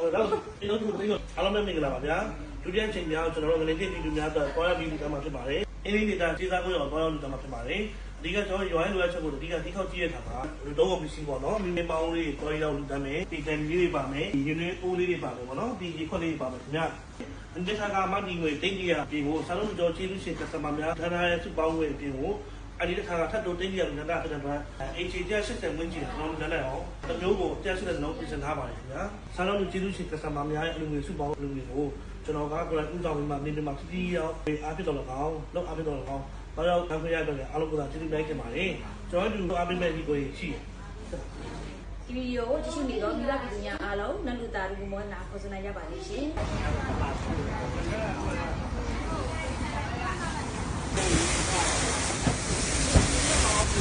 တော့ဒီလိုဒီလိုအားလုံးပဲမင်္ဂလာပါဗျာဒုတိယချိန်များကျွန်တော်တို့ငနေတိတူများတော့တွားရပြီးလူသားမှာဖြစ်ပါတယ်အင်းလေးဒေတာခြေစားကိုရောတွားရလူသားမှာဖြစ်ပါတယ်အဓိကကျွန်တော်ရွာရင်လိုအပ်ချက်ကိုအဓိကဒီခောက်ကြည့်ရတာပါလူတော့မရှိပေါ့နော်မိမေပေါင်းလေးတွားရအောင်လူသားမယ်ဒီတန်လေးတွေပါမယ်ဒီရင်းလေးအိုးလေးတွေပါမယ်ပေါ့နော်ဒီရေခွက်လေးတွေပါမယ်ခင်ဗျာဒီတစ်ခါကမှဒီငွေတိတ်ကြီးရပြင်ကိုစားလို့ကြောချင်းလူရှင်ကစတမာများဌာနရဲ့စုပေါင်းငွေပြင်ကို အဲ့ဒီတစ်ခါကထပ်တိုးတင်းကြီးရလူသားတဲ့အတွက် HA 180ဝန်းကျင်ကျွန်တော်လည်းအောင်တစ်မျိုးကို180လုံးပြင်ဆင်ထားပါတယ်ခင်ဗျာစားလို့ကျေးဇူးရှင်ကစတမာများရဲ့အလူငွေစုပေါင်းအလူငွေကိုကျွန်တော်ကကိုယ်တိုင်ဥဆောင်ပြီးမှနေနေမှာတတိယအောင်အားဖြစ်တော်လကောင်းလောက်အားဖြစ်တော်လကောင်းတော့ရောက်ခံရတော့လည်းအားလုံးကကျေးဇူးများခင်ပါတယ်ကျွန်တော်တို့အားပေးမဲ့ဒီကိုရှိတယ်ဒီဗီဒီယိုကိုကြည့်ရှုနေတော့မိဘပြည်သူများအားလုံးနတ်လူသားလူမောနာခေါ်စနိုင်ရပါလိမ့်ရှင်အားလုံး ပ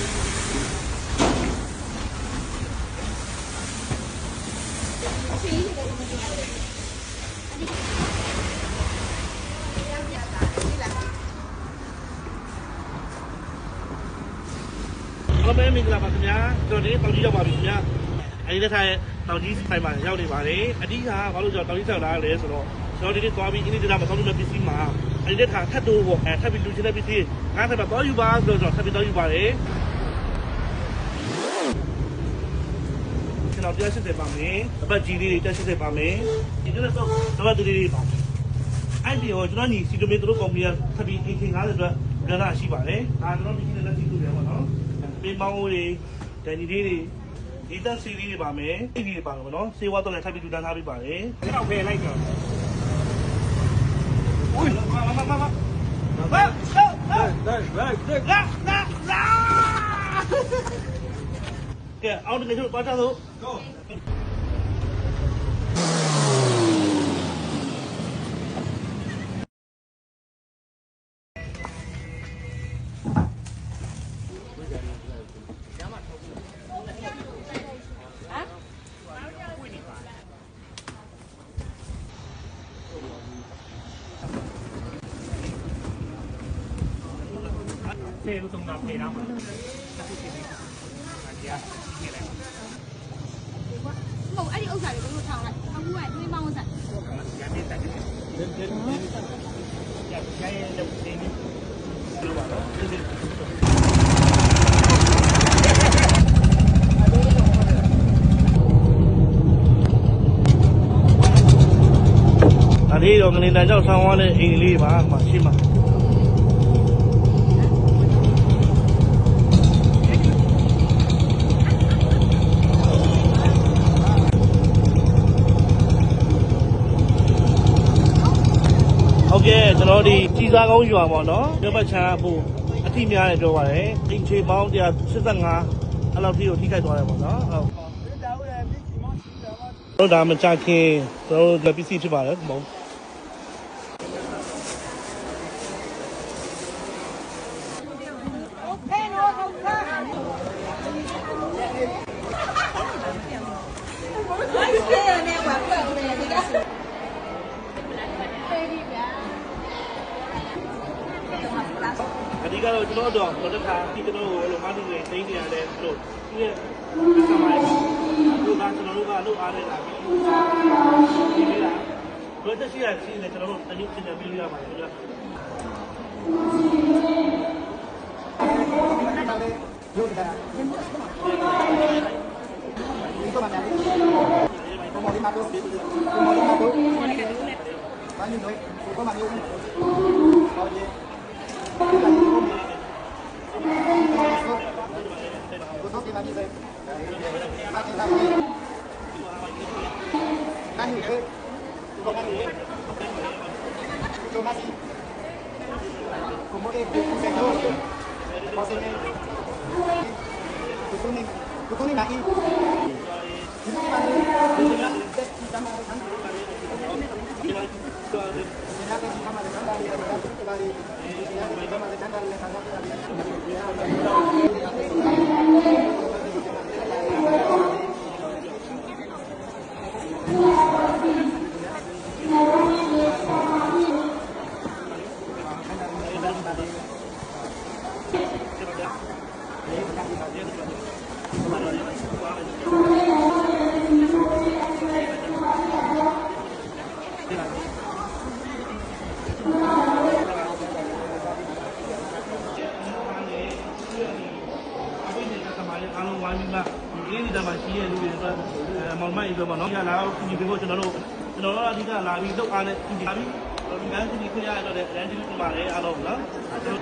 ဲမင်္ဂလာပါခင်ဗျာကျွန်တော်ဒီတောင်ကြီးရောက်ပါပြီခင်ဗျာအဲဒီတစ်ခါတောင်ကြီးဆိုင်မှာရောက်နေပါတယ်အဓိကဘာလို့ကျွန်တော်တောင်ကြီးဆောက်လာလဲဆိုတော့ကျွန်တော်ဒီနေ့သွားပြီးအင်းဒီဒေတာမှာဆောက်လို့ပစ္စည်းမှာအဲ ဒီလက်ခါထပ်တိုးပေါ့အဲထပ်ပြီးလူချင်းတဲ့ပစ္စည်းငါးဆက်ပါတော့ယူပါဆိုတော့ထပ်ပြီးတော့ယူပါတယ်ကျွန်တော်ပြည့်စစ်တယ်ပါမယ်အပတ်ကြီးလေးတွေတက်စစ်တယ်ပါမယ်ဒီလိုဆိုတော့တပတ်လေးတွေပါအဲ့ဒီတော့ကျွန်တော်ညီစီတိုမီတို့ကောင်မီကထပ်ပြီးအင်ခင်90အတွက်ဒနာရှိပါတယ်ဒါကျွန်တော်ဒီနေ့လက်ရှိလုပ်ရပါတော့ပေးမောင်းတွေဒန်ကြီးလေးတွေဒီတက်စီလေးတွေပါမယ်အဲ့ဒီတွေပါတော့နော်စေဝါတော့လည်းထပ်ပြီးဒူတန်းထားပေးပါတယ်အဲ့တော့ဖယ်လိုက်တော့ 来来来来来来来！来，熬这个球，把战斗。走。से तुम आप लेना Màu ấy ông giải được một thảo này, ông ngoài tôi mau giải. Cái đầu tiên đi. Đưa vào đó, đưa đi. đi rồi nên đánh cho sao ngon đi mà, mà xin mà. ကျွန်တော်ဒီကြီးစားကောင်းရွာပေါ့နော်ပြောပတ်ချမ်းအဖို့အတိများတယ်ပြောပါတယ်အိမ်ချေပေါင်း185အဲ့လောက်ထိကိုထိခိုက်သွားတယ်ပေါ့နော်ဟုတ်တို့ဒါမချခင်တို့လက်ပစ္စည်းဖြစ်ပါတယ်ဘုံအဓိကတော့ကျွန်တော်တို့တော့တစ်ခါဒီကျွန်တော်ကို လိုမားတီတွေသိနေရတယ်တို့ဒီရဲ့ကမိုင်းတို့ကကျွန်တော်တို့ကလို့အားနေတာပြီးဒီလေးလားဘယ်တက်ရှိ ရရှိနေကျွန်တော်တို့တရုပ်ချ အားလုံးဝိုင်းပြီးမှဒီကိစ္စမှာရှိရလို့ပြောတာမောင်မိုင်းပြောပါနော်။လာတော့ဒီဘက်ကိုကျွန်တော်တို့ကျွန်တော်တို့အဓိကလာပြီးတော့အားနဲ့ဒီလာပြီးဒီကန်းစီခွင့်ရတော့တဲ့ range ကိုပါလေအားလုံးနော်။ကျွန်တော်